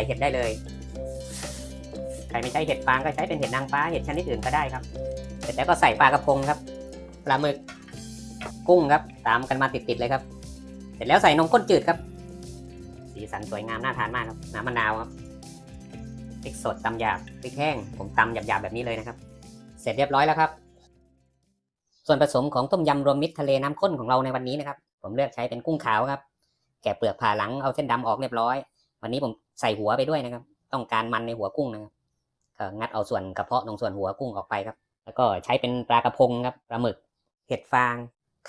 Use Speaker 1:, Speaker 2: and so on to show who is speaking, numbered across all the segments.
Speaker 1: ส่เห็ดได้เลย ใครไม่ใช้เห็ดฟางก็ใช้เป็นเห็ดนางฟ้าเห็ดชนิดอื่นก็ได้ครับ เสร็จแล้วก็ใส่ปลากระพงครับ ปลาหมึก กุ้งครับ ตามกันมาติดๆเลยครับ เสร็จแล้วใส่นมข้นจืดครับ สีสันสวยงามน่าทานมากครับ น้ำมะนาวครับพริกสดตำหยาบพริกแห้ง ผมตำหยาบๆแบบนี้เลยนะครับ เสร็จเรียบร้อยแล้วครับ ส่วนผสมของต้มยำรวมมิตรทะเลน้ำข้นของเราในวันนี้นะครับ ผมเลือกใช้เป็นกุ้งขาวครับ แกะเปลือกผ่าหลังเอาเส้นดำออกเรียบร้อย วันนี้ผม ใส่หัวไปด้วยนะครับ ต้องการมันในหัวกุ้งนะครับก็งัดเอาส่วนกระเพาะตรงส่วนหัวกุ้งออกไปครับ แล้วก็ใช้เป็นปลากระพงครับปลาหมึก เห็ดฟาง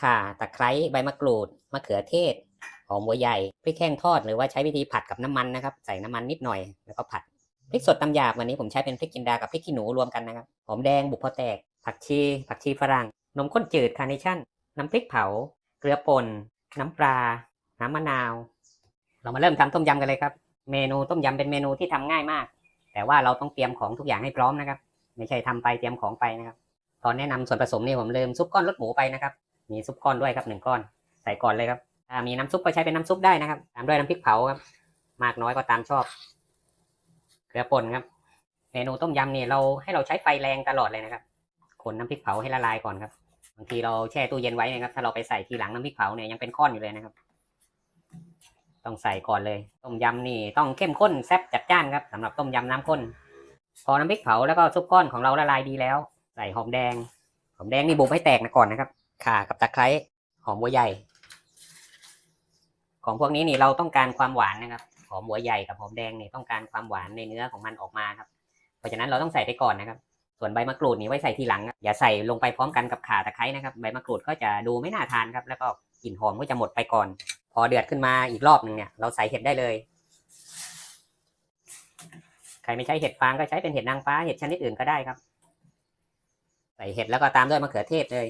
Speaker 1: ข่า ตะไคร้ใบมะกรูดมะเขือเทศ หอมหัวใหญ่พริกแห้งทอดหรือว่าใช้วิธีผัดกับน้ำมันนะครับ ใส่น้ำมันนิดหน่อยแล้วก็ผัดพริกสดตำหยาบวันนี้ผมใช้เป็นพริกจินดากับพริกขี้หนูรวมกันนะครับหอมแดงบุกพอแตก ผักชี ผักชีฝรั่ง นมข้นจืดคาร์เนชั่น น้ำพริกเผา เกลือป่น น้ำปลา น้ำมะนาว เรามาเริ่มทำต้มยำกันเลยครับ เมนูต้มยำเป็นเมนูที่ทำง่ายมาก แต่ว่าเราต้องเตรียมของทุกอย่างให้พร้อมนะครับ ไม่ใช่ทำไปเตรียมของไปนะครับ ตอนแนะนำส่วนผสมนี่ผมลืมซุปก้อนรสหมูไปนะครับ มีซุปก้อนด้วยครับหนึ่งก้อน ใส่ก่อนเลยครับมีน้ำซุปก็ใช้เป็นน้ำซุปได้นะครับ ตามด้วยน้ำพริกเผาครับ มากน้อยก็ตามชอบ เกลือป่นครับ เมนูต้มยำนี่เราให้เราใช้ไฟแรงตลอดเลยนะครับคนน้ำพริกเผาให้ละลายก่อนครับ บางทีเราแช่ตู้เย็นไว้นะครับ ถ้าเราไปใส่ทีหลังน้ำพริกเผาเนี่ยยังเป็นก้อนอยู่เลยนะครับ ต้องใส่ก่อนเลย ต้มยำนี่ต้องเข้มข้นแซ่บจัดจ้านครับสำหรับต้มยำน้ำข้น พอน้ำพริกเผาแล้วก็ซุปก้อนของเราละลายดีแล้ว ใส่หอมแดง หอมแดงนี่บุบให้แตกนะก่อนนะครับ ข่ากับตะไคร้หอมหัวใหญ่ ของพวกนี้นี่เราต้องการความหวานนะครับ หอมหัวใหญ่กับหอมแดงนี่ต้องการความหวานในเนื้อของมันออกมาครับ เพราะฉะนั้นเราต้องใส่ไปก่อนนะครับ ส่วนใบมะกรูดนี่ไว้ใส่ทีหลัง อย่าใส่ลงไปพร้อมกันกับข่าตะไคร้นะครับ ใบมะกรูดก็จะดูไม่น่าทานครับ แล้วก็กลิ่นหอมก็จะหมดไปก่อน พอเดือดขึ้นมาอีกรอบหนึ่งเนี่ย เราใส่เห็ดได้เลย ใครไม่ใช้เห็ดฟางก็ใช้เป็นเห็ดนางฟ้าเห็ดชนิดอื่นก็ได้ครับ ใส่เห็ดแล้วก็ตามด้วยมะเขือเทศเลย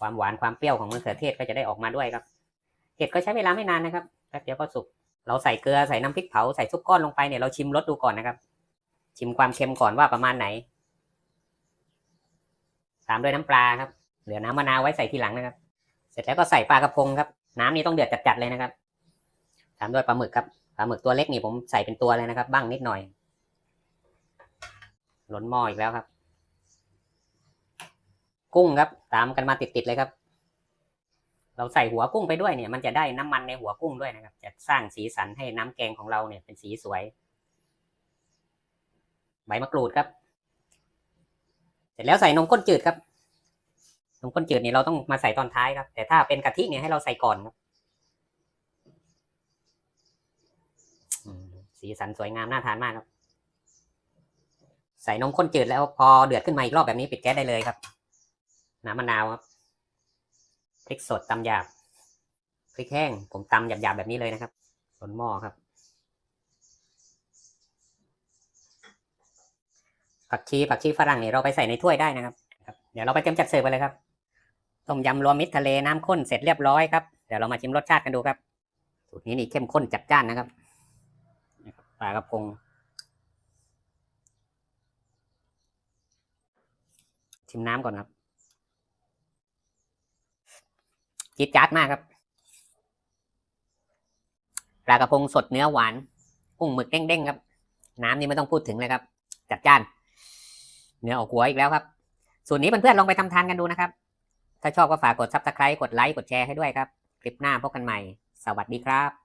Speaker 1: ความหวานความเปรี้ยวของมะเขือเทศก็จะได้ออกมาด้วยครับ เห็ดก็ใช้เวลาไม่นานนะครับแป๊บเดียวก็สุก เราใส่เกลือใส่น้ำพริกเผาใส่ซุปก้อนลงไปเนี่ยเราชิมรสดูก่อนนะครับ ชิมความเค็มก่อนว่าประมาณไหน ตามด้วยน้ำปลาครับ เหลือน้ำมะนาวไว้ใส่ทีหลังนะครับ เสร็จแล้วก็ใส่ปลากระพงครับ น้ำนี่ต้องเดือดจัดๆเลยนะครับตามด้วยปลาหมึกครับปลาหมึกตัวเล็กนี่ผมใส่เป็นตัวเลยนะครับ บ้างนิดหน่อยล้นหม้ออีกแล้วครับ กุ้งครับ ตามกันมาติดๆเลยครับ เราใส่หัวกุ้งไปด้วยเนี่ย มันจะได้น้ำมันในหัวกุ้งด้วยนะครับ จะสร้างสีสันให้น้ำแกงของเราเนี่ยเป็นสีสวย ใบมะกรูดครับ เสร็จแล้วใส่นมข้นจืดครับ นมข้นจืดนี่เราต้องมาใส่ตอนท้ายครับ แต่ถ้าเป็นกะทิเนี่ยให้เราใส่ก่อนครับอืมสีสันสวยงามน่าทานมากครับ ใส่นมข้นจืดแล้วพอเดือดขึ้นมาอีกรอบแบบนี้ปิดแก๊สได้เลยครับ น้ำมะนาวครับพริกสดตำหยาบพริกแห้งผมตำหยาบๆแบบนี้เลยนะครับบนหม้อครับผักชีผักชีฝรั่งเนี่ยเราไปใส่ในถ้วยได้นะครับครับเดี๋ยวเราไปเตรียมจัดเสิร์ฟไปเลยครับ ต้มยำรวมมิตรทะเลน้ำข้นเสร็จเรียบร้อยครับ เดี๋ยวเรามาชิมรสชาติกันดูครับ สูตรนี้นี่เข้มข้นจัดจ้านนะครับปลากระพง ชิมน้ำก่อนครับ จี๊ดจ๊าดมากครับ ปลากระพงสดเนื้อหวาน กุ้งหมึกเด้งๆครับ น้ำนี่ไม่ต้องพูดถึงเลยครับ จัดจ้าน เนื้อออกหัวอีกแล้วครับ สูตรนี้เพื่อนๆลองไปทำทานกันดูนะครับ ถ้าชอบก็ฝากกดซับสไครต์กดไลค์ กดแชร์ให้ด้วยครับ คลิปหน้าพบกันใหม่ สวัสดีครับ